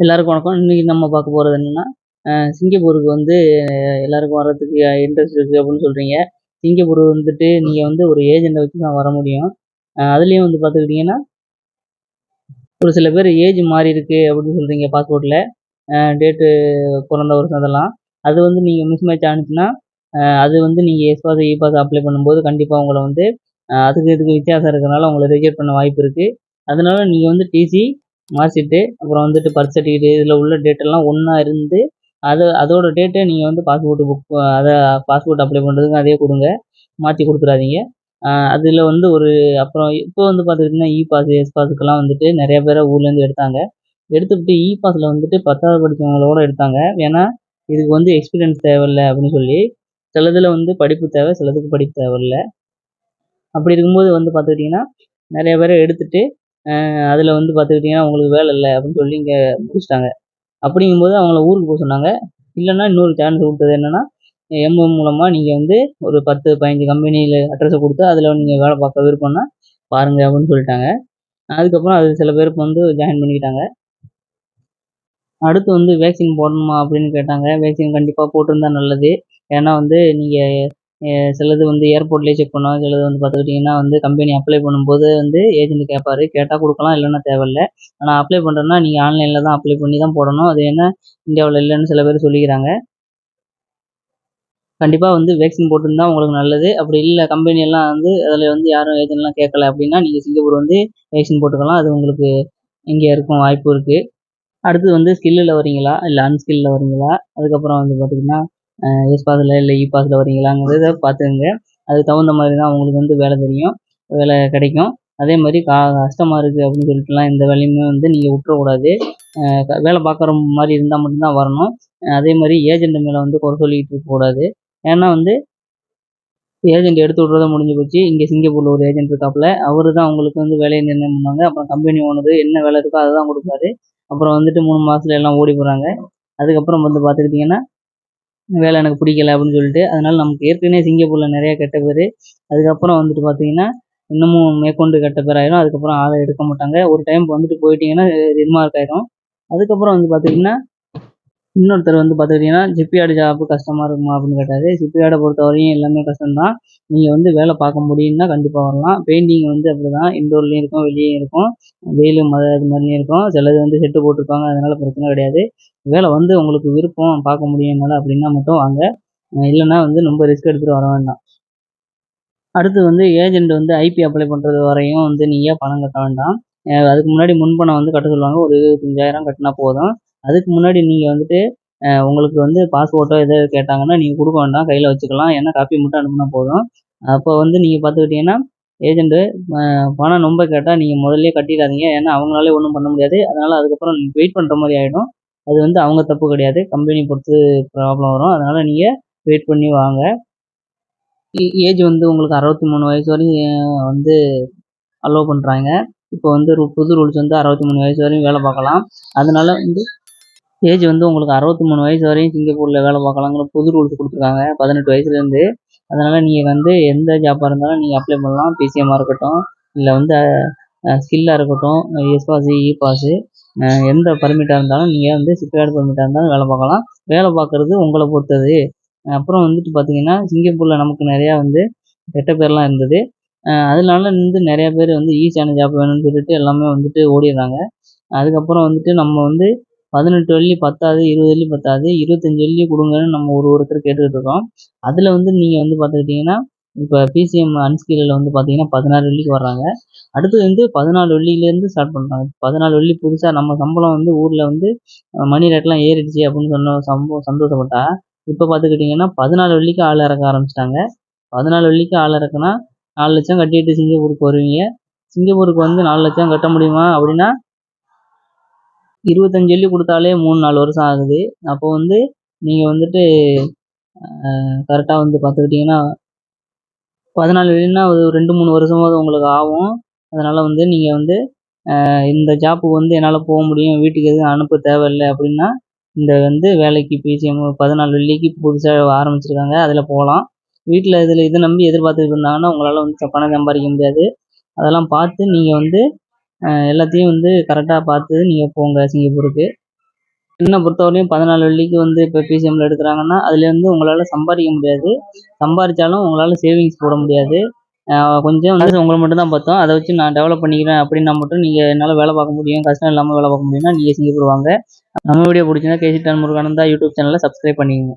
எல்லாருக்கும் வணக்கம். இன்றைக்கி நம்ம பார்க்க போகிறது என்னென்னா சிங்கப்பூருக்கு வந்து எல்லாருக்கும் வர்றதுக்கு இன்ட்ரெஸ்ட் இருக்குது அப்படின்னு சொல்கிறீங்க சிங்கப்பூர் வந்துட்டு நீங்கள் வந்து ஒரு ஏஜெண்ட்டை வச்சு தான் வர முடியும். அதுலேயும் வந்து பார்த்துக்கிட்டிங்கன்னா ஒரு சில பேர் ஏஜ் மாறி இருக்குது அப்படின்னு சொல்கிறீங்க பாஸ்போர்ட்டில் டேட்டு பிறந்த வருஷம் அதெல்லாம். அது வந்து நீங்கள் மிஸ் மேட்ச் ஆனிச்சுன்னா அது வந்து நீங்கள் S pass E pass apply பண்ணும்போது கண்டிப்பாக உங்களை வந்து அதுக்கு இதுக்கு வித்தியாசம் இருக்கிறனால உங்களை ரிஜெக்ட் பண்ண வாய்ப்பு இருக்குது அதனால நீங்கள் வந்து டிசி மாற்றிட்டு அப்புறம் வந்துட்டு பர்த் சர்டிஃபிகேட்டு இதில் உள்ள டேட்டெல்லாம் ஒன்றா இருந்து அது அதோட டேட்டை நீங்கள் வந்து பாஸ்போர்ட்டு புக் அதை பாஸ்போர்ட் அப்ளை பண்ணுறதுக்கு அதே கொடுங்க. மாற்றி கொடுத்துறாதீங்க. அதில் வந்து ஒரு அப்புறம் இப்போ வந்து பார்த்துக்கிட்டிங்கன்னா இ பாஸ் எஸ் பாஸுக்கெல்லாம் வந்துட்டு நிறைய பேரை ஊர்லேருந்து எடுத்தாங்க. எடுத்துக்கிட்டு இ பாஸில் வந்துட்டு பத்தாவது படித்தவங்களோட எடுத்தாங்க. ஏன்னா இதுக்கு வந்து எக்ஸ்பீரியன்ஸ் தேவையில்ல அப்படின்னு சொல்லி சிலதில் வந்து படிப்பு தேவை சிலதுக்கு படிப்பு தேவையில்ல. அப்படி இருக்கும்போது வந்து பார்த்துக்கிட்டிங்கன்னா நிறைய பேரை எடுத்துகிட்டு அதில் வந்து பார்த்துக்கிட்டிங்கன்னா உங்களுக்கு வேலை இல்லை அப்படின்னு சொல்லி இங்கே முடிச்சிட்டாங்க. அப்படிங்கும்போது அவங்கள ஊருக்கு போக சொன்னாங்க. இல்லைன்னா இன்னொரு சான்ஸ் கொடுத்தது என்னென்னா எம்எம் மூலமாக நீங்கள் வந்து ஒரு பத்து பதினஞ்சு கம்பெனியில் அட்ரஸை கொடுத்து அதில் நீங்கள் வேலை பார்க்க விருப்பம்னா பாருங்கள் அப்படின்னு சொல்லிட்டாங்க. அதுக்கப்புறம் அது சில பேருக்கு வந்து ஜாயின் பண்ணிக்கிட்டாங்க. அடுத்து வந்து வேக்சின் போடணுமா அப்படின்னு கேட்டாங்க. வேக்சின் கண்டிப்பாக போட்டிருந்தா நல்லது. ஏன்னா வந்து நீங்கள் சிலது வந்து ஏர்போர்ட்லேயே செக் பண்ணுவாங்க சிலது வந்து பார்த்துக்கிட்டிங்கன்னா வந்து கம்பெனி அப்ளை பண்ணும்போது வந்து ஏஜென்ட் கேட்பாரு கேட்டால் கொடுக்கலாம் இல்லைன்னா தேவையில்ல. ஆனால் அப்ளை பண்ணுறேன்னா நீங்கள் ஆன்லைனில் தான் அப்ளை பண்ணி தான் போடணும். அது என்ன இந்தியாவில் இல்லைன்னு சில பேர் சொல்லிக்கிறாங்க. கண்டிப்பாக வந்து வேக்சின் போட்டிருந்தா உங்களுக்கு நல்லது. அப்படி இல்லை கம்பெனி எல்லாம் வந்து அதில் வந்து யாரும் ஏஜென்ட்லாம் கேட்கல அப்படின்னா நீங்கள் சிங்கப்பூர் வந்து வேக்சின் போட்டுக்கலாம். அது உங்களுக்கு இங்கே இருக்கும் வாய்ப்பு இருக்குது அடுத்து வந்து ஸ்கில்லில் வரீங்களா இல்லை அன்ஸ்கில்லில் வரீங்களா அதுக்கப்புறம் வந்து பார்த்திங்கன்னா எஸ் பாஸில் இல்லை e இ பாஸில் வரீங்களாங்கிறத பார்த்துக்கங்க. அதுக்கு தகுந்த மாதிரி தான் அவங்களுக்கு வந்து வேலை தெரியும். வேலை கிடைக்கும். அதே மாதிரி கா கஷ்டமாக இருக்குது அப்படின்னு சொல்லிட்டுலாம் எந்த வேலையுமே வந்து நீங்கள் விட்றக்கூடாது வேலை பார்க்குற மாதிரி இருந்தால் மட்டும்தான் வரணும். அதே மாதிரி ஏஜென்ட் மேலே வந்து குறை சொல்லிக்கிட்டு இருக்கக்கூடாது. ஏன்னா வந்து ஏஜென்ட் எடுத்து விட்றத முடிஞ்சு போச்சு. இங்கே சிங்கப்பூரில் ஒரு ஏஜென்ட் இருக்காப்புல அவர் தான் அவங்களுக்கு வந்து வேலையை நிர்ணயம் பண்ணுவாங்க. அப்புறம் கம்பெனி ஓனர் என்ன வேலை இருக்கோ அதை தான் கொடுப்பாரு. அப்புறம் வந்துட்டு மூணு மாதத்துல எல்லாம் ஓடி போகிறாங்க அதுக்கப்புறம் வந்து பார்த்துக்கிட்டிங்கன்னா வேலை எனக்கு பிடிக்கல அப்படின்னு சொல்லிட்டு அதனால நமக்கு ஏற்கனவே சிங்கப்பூரில் நிறைய கெட்ட பேர். அதுக்கப்புறம் வந்துட்டு பார்த்தீங்கன்னா இன்னமும் மேற்கொண்டு கெட்ட பேர் ஆயிரும் அதுக்கப்புறம் ஆளை எடுக்க மாட்டாங்க. ஒரு டைம் வந்துட்டு போயிட்டீங்கன்னா ரிமார்க் ஆயிரும். அதுக்கப்புறம் வந்து பார்த்தீங்கன்னா இன்னொருத்தர் வந்து பார்த்துக்கிட்டிங்கன்னா ஜிப்பியார்டு ஜாப்பு கஷ்டமாக இருக்குமா அப்படின்னு கேட்டார். ஜிப்பியார்டை பொறுத்த வரையும் எல்லாமே கஷ்டம்தான். நீங்கள் வந்து வேலை பார்க்க முடியும்னா கண்டிப்பாக வரலாம். பெயிண்டிங் வந்து அப்படி தான் இன்டோர்லேயும் இருக்கும் வெளியே இருக்கும். வெயிலும் மழை அது மாதிரிலையும் இருக்கும். சிலது வந்து செட்டு போட்டிருப்பாங்க. அதனால் பிரச்சனை கிடையாது. வேலை வந்து உங்களுக்கு விருப்பம் பார்க்க முடியும் என்னால் அப்படின்னா மட்டும் வாங்க. இல்லைன்னா வந்து ரொம்ப ரிஸ்க் எடுத்துகிட்டு வர வேண்டாம். அடுத்து வந்து ஏஜெண்ட் வந்து ஐபி அப்ளை பண்ணுறது வரையும் வந்து நீங்கள் பணம் கட்ட வேண்டாம். அதுக்கு முன்னாடி முன்பணம் வந்து கட்ட சொல்லுவாங்க. ஒரு இருபத்தஞ்சாயிரம் கட்டினா போதும். அதுக்கு முன்னாடி நீங்கள் வந்துட்டு உங்களுக்கு வந்து பாஸ்போர்ட்டோ எதோ கேட்டாங்கன்னா நீங்கள் கொடுக்க வேண்டாம் கையில் வச்சுக்கலாம். ஏன்னா காப்பி மட்டும் அனுப்புனா போதும். அப்போ வந்து நீங்கள் பார்த்துக்கிட்டிங்கன்னா ஏஜென்ட்டு பணம் ரொம்ப கேட்டால் நீங்கள் முதல்லே கட்டிடாதீங்க. ஏன்னா அவங்களாலே ஒன்றும் பண்ண முடியாது. அதனால் அதுக்கப்புறம் வெயிட் பண்ணுற மாதிரி ஆகிடும் அது வந்து அவங்க தப்பு கிடையாது. கம்பெனி பொறுத்து ப்ராப்ளம் வரும். அதனால் நீங்கள் வெயிட் பண்ணி வாங்க. ஏஜ் வந்து உங்களுக்கு அறுபத்தி மூணு வயசு வரையும் வந்து அலோவ் பண்ணுறாங்க இப்போ வந்து புது ரூல்ஸ் வந்து அறுபத்தி மூணு வயசு வரையும் வேலை பார்க்கலாம். அதனால வந்து ஏஜ் வந்து உங்களுக்கு அறுபத்தி மூணு வயசு வரையும் சிங்கப்பூரில் வேலை பார்க்கலாங்கிற புது ரூல்ஸ் கொடுத்துருக்காங்க. பதினெட்டு வயசுலேருந்து. அதனால் நீங்கள் வந்து எந்த ஜாப்பாக இருந்தாலும் நீங்கள் அப்ளை பண்ணலாம். பிசிஎம்மாக இருக்கட்டும் இல்லை வந்து ஸ்கில்லாக இருக்கட்டும் எஸ் பாஸு இ பாஸு எந்த பர்மிட்டாக இருந்தாலும் நீங்கள் வந்து சிப்பியார்டு பர்மிட்டாக இருந்தாலும் வேலை பார்க்கலாம். வேலை பார்க்குறது உங்களை பொறுத்தது. அப்புறம் வந்துட்டு பார்த்தீங்கன்னா சிங்கப்பூரில் நமக்கு நிறையா வந்து கெட்ட பேர்லாம் இருந்தது. அதனால வந்து நிறையா பேர் வந்து e ஈஸியான ஜாப் வேணும்னு சொல்லிட்டு எல்லாமே வந்துட்டு ஓடிடுறாங்க. அதுக்கப்புறம் வந்துட்டு நம்ம வந்து பதினெட்டு வெள்ளி பத்தாது இருபது வெள்ளி பத்தாது இருபத்தஞ்சி வெள்ளி கொடுங்கன்னு நம்ம ஒரு ஒருத்தர் கேட்டுக்கிட்டு இருக்கோம். அதில் வந்து நீங்கள் வந்து பார்த்துக்கிட்டிங்கன்னா இப்போ பிசிஎம் அன்ஸ்கீலில் வந்து பார்த்தீங்கன்னா பதினாறு வெள்ளிக்கு வர்றாங்க. அடுத்து வந்து பதினாலு வெள்ளிலேருந்து ஸ்டார்ட் பண்ணுறாங்க பதினாலு வெள்ளி புதுசாக நம்ம சம்பளம் வந்து ஊரில் வந்து மணி ரேட்லாம் ஏறிடுச்சு அப்படின்னு சொன்ன சம்பவம் சந்தோஷப்பட்டா இப்போ பார்த்துக்கிட்டிங்கன்னா பதினாலு வெள்ளிக்கு ஆள் இறக்க ஆரம்பிச்சிட்டாங்க. பதினாலு வெள்ளிக்கு ஆள் இறக்குனா நாலு லட்சம் கட்டிட்டு சிங்கப்பூருக்கு வருவீங்க. சிங்கப்பூருக்கு வந்து நாலு லட்சம் கட்ட முடியுமா அப்படின்னா இருபத்தஞ்சி சொல்லி கொடுத்தாலே மூணு நாலு வருஷம் ஆகுது. அப்போ வந்து நீங்கள் வந்துட்டு கரெக்டாக வந்து பார்த்துக்கிட்டிங்கன்னா பதினாலு வெள்ளின்னா ஒரு ரெண்டு மூணு வருஷமாவது உங்களுக்கு ஆகும். அதனால் வந்து நீங்கள் வந்து இந்த ஜாப்புக்கு வந்து என்னால் போக முடியும் வீட்டுக்கு எதுவும் அனுப்ப தேவையில்லை அப்படின்னா இந்த வந்து வேலைக்கு பிசிஎம் பதினாலு வெள்ளிக்கு புதுசாக ஆரம்பிச்சிருக்காங்க. அதில் போகலாம். வீட்டில் இதில் இதை நம்பி எதிர்பார்த்துட்டு இருந்தாங்கன்னா உங்களால் வந்து பணம் சம்பாதிக்க முடியாது. அதெல்லாம் பார்த்து நீங்கள் வந்து எல்லாத்தையும் வந்து கரெக்டாக பார்த்து நீங்கள் போங்க சிங்கப்பூருக்கு. என்னை பொறுத்தவரையும் பதினாலு வெள்ளிக்கு வந்து இப்போ பிசிஎம்மில் எடுக்கிறாங்கன்னா அதுலேருந்து உங்களால் சம்பாதிக்க முடியாது. சம்பாதிச்சாலும் உங்களால் சேவிங்ஸ் போட முடியாது. கொஞ்சம் வந்து உங்களை மட்டும் தான் பார்த்தோம். அதை வச்சு நான் டெவலப் பண்ணிக்கிறேன் அப்படின்னா மட்டும் நீங்கள் என்னால் வேலை பார்க்க முடியும். கஷ்டம் இல்லாமல் வேலை பார்க்க முடியும்னா நீங்கள் சிங்கப்பூர் வாங்க. நம்ம வீடியோ பிடிச்சிருந்தா கேசி டான் முருகானந்தா யூடியூப் சேனலை சப்ஸ்கிரைப் பண்ணிக்கோங்க.